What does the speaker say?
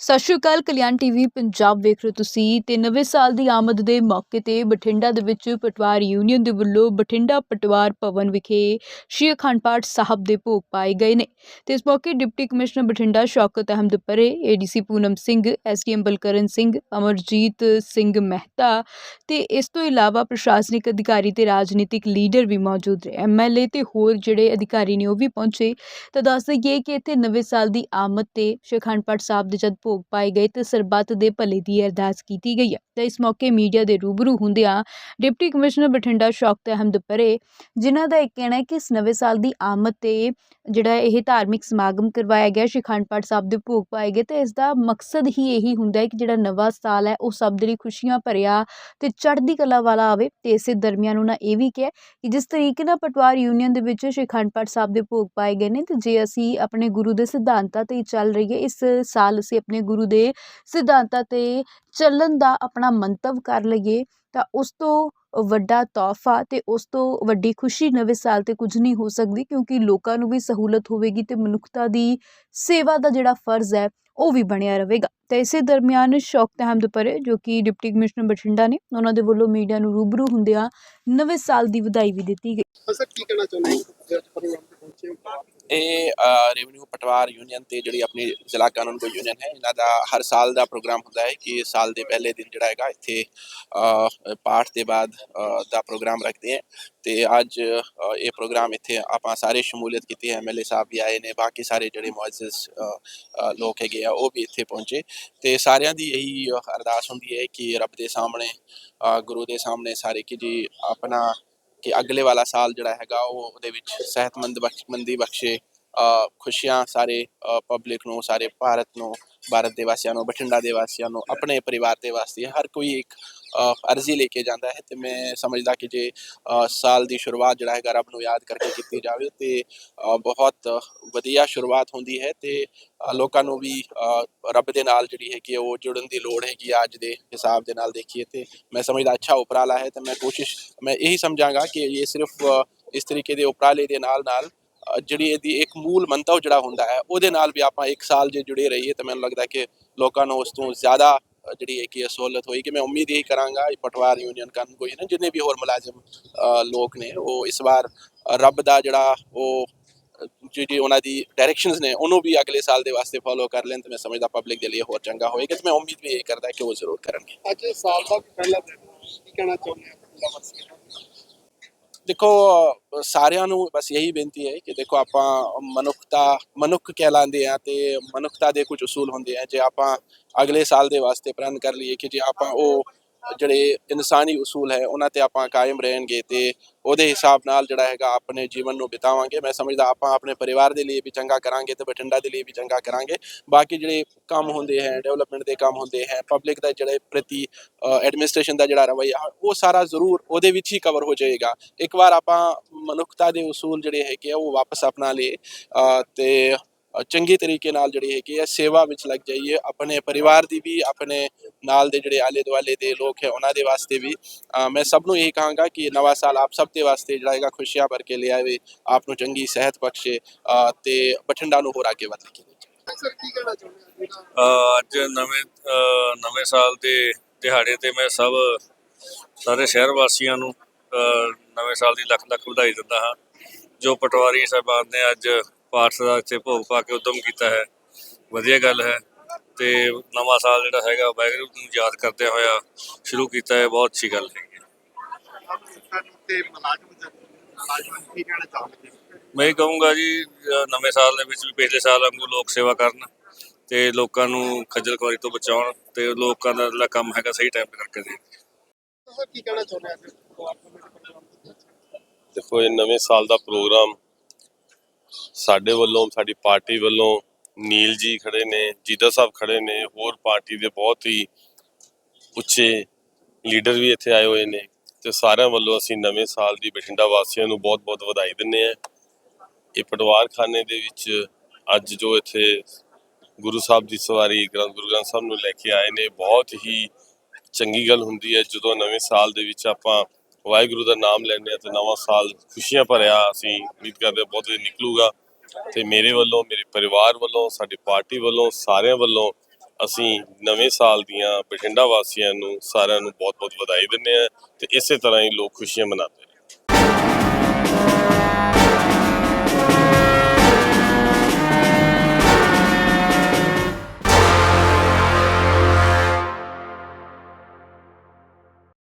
ਸਤਿ ਸ਼੍ਰੀ ਅਕਾਲ, ਕਲਿਆਣ ਟੀਵੀ ਪੰਜਾਬ ਵੇਖ ਰਹੇ ਹੋ ਤੁਸੀਂ ਤੇ ਨਵੇਂ ਸਾਲ ਦੀ ਆਮਦ ਦੇ ਮੌਕੇ ਤੇ ਬਠਿੰਡਾ ਦੇ ਵਿੱਚ ਪਟਵਾਰ ਯੂਨੀਅਨ ਦੇ ਵੱਲੋਂ ਬਠਿੰਡਾ ਪਟਵਾਰ ਭਵਨ ਵਿਖੇ ਸ਼੍ਰੀ ਅਖੰਡ ਪਾਠ ਸਾਹਿਬ ਦੇ ਭੋਗ ਪਾਏ ਗਏ ਨੇ। ਤੇ ਇਸ ਮੌਕੇ deputy commissioner Bathinda Shaukat Ahmad Parray ADC Poonam Singh SDM Balkaran Singh, Amarjit Singh Mehta ਤੇ ਇਸ ਤੋਂ ਇਲਾਵਾ ਪ੍ਰਸ਼ਾਸਨਿਕ ਅਧਿਕਾਰੀ ਤੇ ਰਾਜਨੀਤਿਕ ਲੀਡਰ ਵੀ ਮੌਜੂਦ ਰਹੇ ਐਮਐਲਏ ਤੇ ਹੋਰ ਜਿਹੜੇ ਅਧਿਕਾਰੀ ਨੇ ਉਹ ਵੀ ਪਹੁੰਚੇ। ਤਾਂ ਦੱਸ ਦਈਏ ਕਿ ਇੱਥੇ ਨਵੇਂ ਸਾਲ ਦੀ ਆਮਦ ਤੇ ਸ਼੍ਰੀ ਅਖੰਡ ਪਾਠ ਸਾਹਿਬ ਦੇ ਜਦ ਭੋਗ ਪਾਏ ਗਏ ਤੇ ਸਰਬੱਤ ਦੇ ਭਲੇ ਦੀ ਅਰਦਾਸ ਕੀਤੀ ਗਈ ਹੈ। ਤਾਂ ਇਸ ਮੌਕੇ ਮੀਡੀਆ ਦੇ ਰੂਬਰੂ ਹੁੰਦਿਆਂ ਡਿਪਟੀ ਕਮਿਸ਼ਨਰ ਬਠਿੰਡਾ ਸ਼ੌਕਤ ਅਹਿਮਦ ਪਰੇ ਜਿਨ੍ਹਾਂ ਦਾ ਇਹ ਕਹਿਣਾ ਹੈ ਕਿ ਇਸ ਨਵੇਂ ਸਾਲ ਦੀ ਆਮਦ ਤੇ ਜਿਹੜਾ ਇਹ ਧਾਰਮਿਕ ਸਮਾਗਮ ਕਰਵਾਇਆ ਗਿਆ, ਸ਼੍ਰੀ ਅਖੰਡ ਪਾਠ ਸਾਹਿਬ ਦੇ ਭੋਗ ਪਾਏ ਗਏ ਤੇ ਇਸ ਦਾ ਮਕਸਦ ਹੀ ਇਹੀ ਹੁੰਦਾ ਹੈ ਕਿ ਜਿਹੜਾ ਨਵਾਂ ਸਾਲ ਹੈ, ਉਹ ਸਭ ਦੇ ਲਈ ਖੁਸ਼ੀਆਂ ਭਰਿਆ ਤੇ ਚੜ੍ਹਦੀ ਕਲਾ ਵਾਲਾ ਆਵੇ। ਤੇ ਇਸੇ ਦਰਮਿਆਨ ਉਹਨਾਂ ਇਹ ਵੀ ਕਿਹਾ ਕਿ ਜਿਸ ਤਰੀਕੇ ਨਾਲ ਪਟਵਾਰ ਯੂਨੀਅਨ ਦੇ ਵਿੱਚ ਸ਼੍ਰੀ ਅਖੰਡ ਪਾਠ ਸਾਹਿਬ ਦੇ ਭੋਗ ਪਾਏ ਗਏ ਨੇ ਤੇ ਜੇ ਅਸੀਂ ਆਪਣੇ ਗੁਰੂ ਦੇ ਸਿਧਾਂਤਾਂ ਤੇ ਹੀ ਚੱਲ ਰਹੀਏ, ਇਸ ਸਾਲ ਅਸੀਂ ਆਪਣੇ ਗੁਰੂ ਦੇ ਸਿਧਾਂਤਾਂ ਤੇ ਚੱਲਣ ਦਾ ਆਪਣਾ ਮੰਤਵ ਕਰ ਲਈਏ, ਤਾਂ ਉਸ ਤੋਂ ਵੱਡਾ ਤੋਹਫਾ ਤੇ ਉਸ ਤੋਂ ਵੱਡੀ ਖੁਸ਼ੀ ਨਵੇਂ ਸਾਲ ਤੇ ਕੁਝ ਨਹੀਂ ਹੋ ਸਕਦੀ, ਕਿਉਂਕਿ ਲੋਕਾਂ ਨੂੰ ਵੀ ਸਹੂਲਤ ਹੋਵੇਗੀ ਤੇ ਮਨੁੱਖਤਾ ਦੀ ਸੇਵਾ ਦਾ ਜਿਹੜਾ ਫਰਜ਼ ਹੈ, ਉਹ ਵੀ ਬਣਿਆ ਰਹੇਗਾ। ਤੇ ਇਸੇ ਦਰਮਿਆਨ ਸ਼ੌਕਤ ਅਹਿਮਦ ਪਰੇ ਜੋ ਕਿ ਡਿਪਟੀ ਕਮਿਸ਼ਨਰ ਬਠਿੰਡਾ ਨੇ, ਉਹਨਾਂ ਦੇ ਵੱਲੋਂ ਮੀਡੀਆ ਨੂੰ ਰੂਬਰੂ ਹੁੰਦਿਆਂ ਨਵੇਂ ਸਾਲ ਦੀ ਵਧਾਈ ਵੀ ਦਿੱਤੀ ਗਈ। ਸਰ ਕੀ ਕਹਿਣਾ ਚਾਹੁੰਦੇ ਪਹੁੰਚੇ ਇਹ ਰੈਵਨਿਊ ਪਟਵਾਰ ਯੂਨੀਅਨ ਤੇ ਜਿਹੜੀ ਆਪਣੀ ਜ਼ਿਲ੍ਹਾ ਕਾਨੂੰਨ ਕੋ ਯੂਨੀਅਨ ਹੈ, ਇਹਨਾਂ ਦਾ ਹਰ ਸਾਲ ਦਾ ਪ੍ਰੋਗਰਾਮ ਹੁੰਦਾ ਹੈ ਕਿ ਸਾਲ ਦੇ ਪਹਿਲੇ ਦਿਨ ਜਿਹੜਾ ਹੈਗਾ ਇੱਥੇ ਪਾਠ ਦੇ ਬਾਅਦ ਦਾ ਪ੍ਰੋਗਰਾਮ ਰੱਖਦੇ ਹੈ ਤੇ ਅੱਜ ਇਹ ਪ੍ਰੋਗਰਾਮ ਇੱਥੇ ਆਪਾਂ ਸਾਰੇ ਸ਼ਮੂਲੀਅਤ ਕੀਤੀ ਹੈ ਐਮਐਲਏ ਸਾਹਿਬ ਵੀ ਆਏ ਨੇ, ਬਾਕੀ ਸਾਰੇ ਜਿਹੜੇ ਮੁਅੱਜ਼ਜ਼ ਲੋਕ ਹੈਗੇ ਆ, ਉਹ ਵੀ ਇੱਥੇ ਪਹੁੰਚੇ ਤੇ ਸਾਰਿਆਂ ਦੀ ਇਹੀ ਅਰਦਾਸ ਹੁੰਦੀ ਹੈ ਕਿ ਰੱਬ ਦੇ ਸਾਹਮਣੇ ਗੁਰੂ ਦੇ ਸਾਹਮਣੇ ਸਾਰੇ ਕਿ ਜੀ ਆਪਣਾ ਕਿ ਅਗਲੇ ਵਾਲਾ ਸਾਲ ਜਿਹੜਾ ਹੈਗਾ ਉਹ ਉਹਦੇ ਵਿੱਚ ਸਿਹਤਮੰਦ ਬਖਸ਼ਮੰਦੀ ਬਖਸ਼ੇ। ਖੁਸ਼ੀਆਂ ਸਾਰੇ ਪਬਲਿਕ ਨੂੰ ਸਾਰੇ ਭਾਰਤ ਨੂੰ ਭਾਰਤ ਦੇ ਵਾਸੀਆਂ ਨੂੰ ਬਠਿੰਡਾ ਦੇ ਵਾਸੀਆਂ ਨੂੰ ਆਪਣੇ ਪਰਿਵਾਰ ਦੇ ਵਾਸਤੇ ਹਰ ਕੋਈ ਇੱਕ ਅ, ਅਰਜ਼ੀ ਲੈ ਕੇ ਜਾਂਦਾ ਹੈ ਤੇ ਮੈਂ ਸਮਝਦਾ ਕਿ ਜੇ ਅ, ਸਾਲ ਦੀ ਸ਼ੁਰੂਆਤ ਜਿਹੜਾ ਹੈਗਾ ਰੱਬ ਨੂੰ ਯਾਦ ਕਰਕੇ ਕੀਤੀ ਜਾਵੇ ਤੇ ਅ, ਬਹੁਤ ਵਧੀਆ ਸ਼ੁਰੂਆਤ ਹੁੰਦੀ ਹੈ ਤੇ ਅ, ਲੋਕਾਂ ਨੂੰ ਵੀ ਅ, ਰੱਬ ਦੇ ਨਾਲ ਜਿਹੜੀ ਹੈ ਕਿ ਉਹ ਜੁੜਨ ਦੀ ਲੋੜ ਹੈਗੀ ਆ ਅੱਜ ਦੇ ਹਿਸਾਬ ਦੇ ਨਾਲ ਦੇਖੀਏ ਤੇ ਮੈਂ ਸਮਝਦਾ ਅੱਛਾ ਉਪਰਾਲਾ ਹੈ ਤੇ ਮੈਂ ਕੋਸ਼ਿਸ਼ ਮੈਂ ਇਹੀ ਸਮਝਾਂਗਾ ਕਿ ਇਹ ਸਿਰਫ ਅ, ਇਸ ਤਰੀਕੇ ਦੇ ਉਪਰਾਲੇ ਦੇ ਨਾਲ ਨਾਲ ਅ, ਜਿਹੜੀ ਇਹਦੀ ਇੱਕ ਮੂਲ ਮੰਤਵ ਜਿਹੜਾ ਹੁੰਦਾ ਹੈ, ਉਹਦੇ ਨਾਲ ਵੀ ਆਪਾਂ ਇੱਕ ਸਾਲ ਜੇ ਜੁੜੇ ਰਹੀਏ ਤਾਂ ਮੈਨੂੰ ਲੱਗਦਾ ਕਿ ਲੋਕਾਂ ਨੂੰ ਉਸ ਤੋਂ ਜ਼ਿਆਦਾ ਜਿਹੜੀ ਹੈ ਕਿ ਸਹੂਲਤ ਹੋਈ ਕਿ ਮੈਂ ਉਮੀਦ ਇਹੀ ਕਰਾਂਗਾ ਇਹ ਪਟਵਾਰ ਯੂਨੀਅਨ ਕਰਨ ਕੋਈ ਨਾ, ਜਿੰਨੇ ਵੀ ਹੋਰ ਮੁਲਾਜ਼ਮ ਲੋਕ ਨੇ, ਉਹ ਇਸ ਵਾਰ ਰੱਬ ਦਾ ਜਿਹੜਾ ਉਹ ਜਿਹੜੀ ਉਹਨਾਂ ਦੀ ਡਾਇਰੈਕਸ਼ਨਸ ਨੇ, ਉਹਨੂੰ ਵੀ ਅਗਲੇ ਸਾਲ ਦੇ ਵਾਸਤੇ ਫੋਲੋ ਕਰ ਲੈਣ ਤੇ ਮੈਂ ਸਮਝਦਾ ਪਬਲਿਕ ਦੇ ਲਈ ਹੋਰ ਚੰਗਾ ਹੋਏਗਾ ਤੇ ਮੈਂ ਉਮੀਦ ਵੀ ਇਹ ਕਰਦਾ ਕਿ ਉਹ ਜ਼ਰੂਰ ਕਰਨਗੇ। ਅੱਜ ਸਾਲ ਦਾ ਪਹਿਲਾ ਦਿਨ, ਕੀ ਕਹਿਣਾ ਚਾਹੁੰਦੇ ਹੋ? ਪਿੰਡਾਂ ਵਾਸੀਆਂ ਦੇਖੋ, ਸਾਰਿਆਂ ਨੂੰ ਬਸ ਇਹੀ ਬੇਨਤੀ ਹੈ ਕਿ ਦੇਖੋ, ਆਪਾਂ ਮਨੁੱਖਤਾ, ਮਨੁੱਖ ਕਹਿਲਾਉਂਦੇ ਆ ਤੇ ਮਨੁੱਖਤਾ ਦੇ ਕੁਝ ਉਸੂਲ ਹੁੰਦੇ ਆ, ਜੇ ਆਪਾਂ ਅਗਲੇ ਸਾਲ ਦੇ ਵਾਸਤੇ ਪ੍ਰਣ ਕਰ ਲਈਏ ਕਿ ਜੇ ਆਪਾਂ ਉਹ ਜਿਹੜੇ ਇਨਸਾਨੀ ਉਸੂਲ ਹੈ ਉਹਨਾਂ ਤੇ ਆਪਾਂ ਕਾਇਮ ਰਹਿਣਗੇ ਤੇ ਉਹਦੇ ਹਿਸਾਬ ਨਾਲ ਜਿਹੜਾ ਹੈਗਾ ਆਪਣੇ ਜੀਵਨ ਨੂੰ ਬਿਤਾਵਾਂਗੇ। ਮੈਂ ਸਮਝਦਾ ਆਪਾਂ ਆਪਣੇ ਪਰਿਵਾਰ ਦੇ ਲਈ ਵੀ ਚੰਗਾ ਕਰਾਂਗੇ ਤੇ ਬਠਿੰਡਾ ਦੇ ਲਈ ਵੀ ਚੰਗਾ ਕਰਾਂਗੇ। ਬਾਕੀ ਜਿਹੜੇ ਕੰਮ ਹੁੰਦੇ ਹੈ ਡਿਵੈਲਪਮੈਂਟ ਦੇ ਕੰਮ ਹੁੰਦੇ ਹੈ ਪਬਲਿਕ ਦਾ ਜਿਹੜੇ ਪ੍ਰਤੀ ਐਡਮਿਨਿਸਟ੍ਰੇਸ਼ਨ ਦਾ ਜਿਹੜਾ ਰਵੱਈਆ ਉਹ ਸਾਰਾ ਜ਼ਰੂਰ ਉਹਦੇ ਵਿੱਚ ਹੀ ਕਵਰ ਹੋ ਜਾਏਗਾ। ਇੱਕ ਵਾਰ ਆਪਾਂ ਮਨੁੱਖਤਾ ਦੇ ਉਸੂਲ ਜਿਹੜੇ ਹੈਗੇ ਆ ਉਹ ਵਾਪਸ ਅਪਣਾ ਲਏ ਅ, ਤੇ ਚੰਗੇ ਤਰੀਕੇ ਨਾਲ ਜਿਹੜੀ ਹੈਗੀ ਹੈ ਸੇਵਾ ਵਿੱਚ ਲੱਗ ਜਾਈਏ ਆਪਣੇ ਪਰਿਵਾਰ ਦੀ ਵੀ ਆਪਣੇ ਨਾਲ ਦੇ ਜਿਹੜੇ ਆਲੇ ਦੁਆਲੇ ਦੇ ਲੋਕ ਹੈ ਉਹਨਾਂ ਦੇ ਵਾਸਤੇ ਵੀ। ਮੈਂ ਸਭ ਨੂੰ ਇਹੀ ਕਹਾਂਗਾ ਕਿ ਨਵਾਂ ਸਾਲ ਆਪ ਸਭ ਦੇ ਵਾਸਤੇ ਜਿਹੜਾ ਹੈਗਾ ਖੁਸ਼ੀਆਂ ਭਰ ਕੇ ਲਿਆਵੇ ਆਪ ਨੂੰ ਚੰਗੀ ਸਿਹਤ ਬਖਸ਼ੇ ਤੇ ਬਠਿੰਡਾ ਨੂੰ ਹੋਰ ਅੱਗੇ ਵਧ ਕੇ ਸਰ ਕੀ ਕਹਿਣਾ ਚਾਹੁੰਦੇ ਹੋ? ਜਿਹੜਾ ਅਹ ਅੱਜ ਨਵੇਂ ਨਵੇਂ ਸਾਲ ਦੇ ਦਿਹਾੜੇ ਤੇ ਮੈਂ ਸਭ ਸਾਰੇ ਸ਼ਹਿਰ ਵਾਸੀਆਂ ਨੂੰ ਨਵੇਂ ਸਾਲ ਦੀ ਲੱਖ ਲੱਖ ਵਧਾਈ ਦਿੰਦਾ ਹਾਂ। ਜੋ ਪਟਵਾਰੀ ਸਾਹਿਬਾਨ ਨੇ ਅੱਜ ਪਾਠ ਦਾ ਇੱਥੇ ਭੋਗ ਪਾ ਕੇ ਉਦਮ ਕੀਤਾ ਹੈ। ਵਧੀਆ ਗੱਲ ਹੈ ਤੇ ਨਵਾਂ ਸਾਲ ਜਿਹੜਾ ਹੈਗਾ ਵਾਹਿਗੁਰੂ ਨੂੰ ਯਾਦ ਕਰਦੇ ਹੋਇਆ ਸ਼ੁਰੂ ਕੀਤਾ ਹੈ। ਬਹੁਤ ਅੱਛੀ ਗੱਲ ਹੋ। ਮੈਂ ਕਹੂੰਗਾ ਜੀ ਨਵੇਂ ਸਾਲ ਦੇ ਵਿੱਚ ਵੀ ਪਿਛਲੇ ਸਾਲ ਵਾਂਗੂ ਲੋਕ ਸੇਵਾ ਕਰਨ ਤੇ ਲੋਕਾਂ ਨੂੰ ਖੱਜਲ ਖੁਆਰੀ ਤੋਂ ਬਚਾਉਣ ਤੇ ਲੋਕਾਂ ਦਾ ਜਿਹੜਾ ਕੰਮ ਹੈਗਾ ਸਹੀ ਟਾਈਮ ਤੇ ਕਰਕੇ ਦੇਣ। ਕੀ ਕਹਿਣਾ ਚਾਹੁੰਦੇ? ਦੇਖੋ ਇਹ ਨਵੇਂ ਸਾਲ ਦਾ ਪ੍ਰੋਗਰਾਮ ਸਾਡੇ ਵੱਲੋਂ, ਸਾਡੀ ਪਾਰਟੀ ਵੱਲੋਂ ਨੀਲ ਜੀ ਖੜੇ ਨੇ ਜੀਦਾ ਸਾਹਿਬ ਖੜੇ ਨੇ, ਹੋਰ ਪਾਰਟੀ ਦੇ ਬਹੁਤ ਹੀ ਉੱਚੇ ਲੀਡਰ ਵੀ ਇੱਥੇ ਆਏ ਹੋਏ ਨੇ ਤੇ ਸਾਰਿਆਂ ਵੱਲੋਂ ਅਸੀਂ ਨਵੇਂ ਸਾਲ ਦੀ ਬਠਿੰਡਾ ਵਾਸੀਆਂ ਨੂੰ ਬਹੁਤ-ਬਹੁਤ ਵਧਾਈ ਦਿੰਦੇ ਹਾਂ। ਇਹ ਪਟਵਾਰਖਾਨੇ ਦੇ ਵਿੱਚ ਅੱਜ ਜੋ ਇੱਥੇ ਗੁਰੂ ਸਾਹਿਬ ਦੀ ਸਵਾਰੀ ਗ੍ਰੰਥ ਗੁਰੂ ਗ੍ਰੰਥ ਸਾਹਿਬ ਨੂੰ ਲੈ ਕੇ ਆਏ ਨੇ, ਬਹੁਤ ਹੀ ਚੰਗੀ ਗੱਲ ਹੁੰਦੀ ਹੈ। ਜਦੋਂ ਨਵੇਂ ਸਾਲ ਦੇ ਵਿੱਚ ਆਪਾਂ ਵਾਹਿਗੁਰੂ ਦਾ ਨਾਮ ਲੈਂਦੇ ਆ ਤੇ ਨਵਾਂ ਸਾਲ ਖੁਸ਼ੀਆਂ ਭਰਿਆ ਅਸੀਂ, ਉਮੀਦ ਕਰਦੇ ਹਾਂ ਬਹੁਤ ਵਧੀਆ ਨਿਕਲੂਗਾ। ਤੇ ਮੇਰੇ ਵੱਲੋਂ, ਮੇਰੇ ਪਰਿਵਾਰ ਵੱਲੋਂ, ਸਾਡੀ ਪਾਰਟੀ ਵੱਲੋਂ, ਸਾਰਿਆਂ ਵੱਲੋਂ ਅਸੀਂ ਨਵੇਂ ਸਾਲ ਦੀਆਂ ਬਠਿੰਡਾ ਵਾਸੀਆਂ ਨੂੰ ਸਾਰਿਆਂ ਨੂੰ ਬਹੁਤ-ਬਹੁਤ ਵਧਾਈ ਦਿੰਦੇ ਹਾਂ ਤੇ ਇਸੇ ਤਰ੍ਹਾਂ ਹੀ ਲੋਕ ਖੁਸ਼ੀਆਂ ਮਨਾਉਂਦੇ